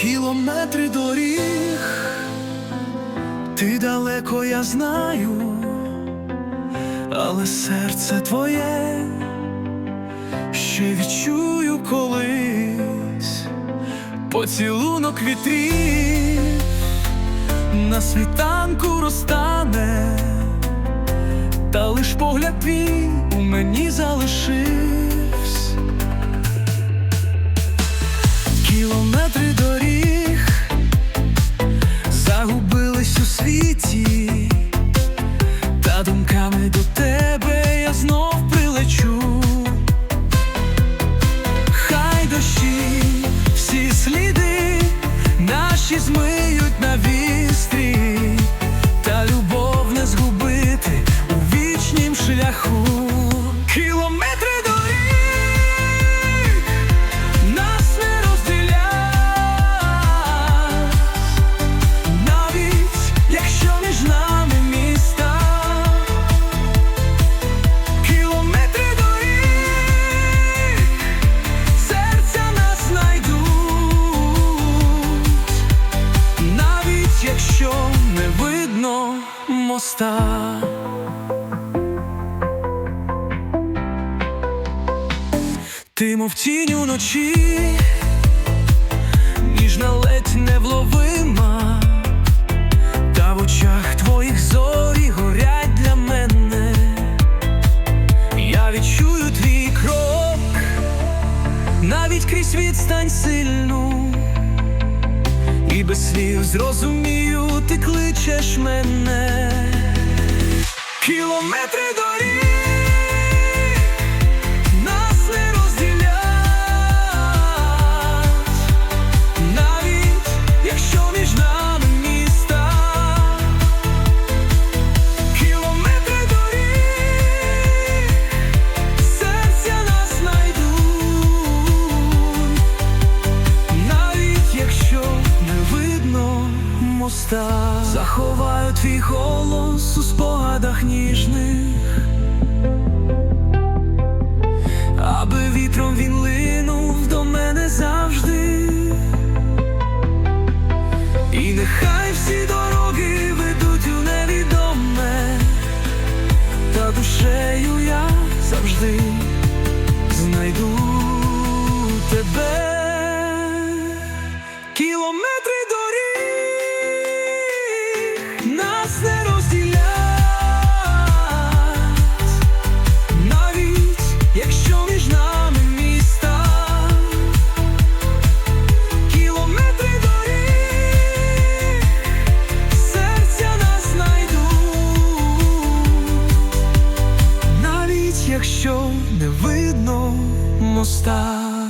Кілометри доріг, ти далеко я знаю, але серце твоє ще відчую колись поцілунок вітрів на світанку розтане, та лиш погляд твій у мені залишився. Моста. Ти мов тінь уночі, ніжна ледь невловима, та в очах твоїх зорі горять для мене. Я відчую твій крок, навіть крізь відстань сильну, і без слів зрозумію, ти кличеш мене. Кілометри доріг моста, заховаю твій голос у спогадах ніжних. Аби вітром він линув до мене завжди, і нехай stop.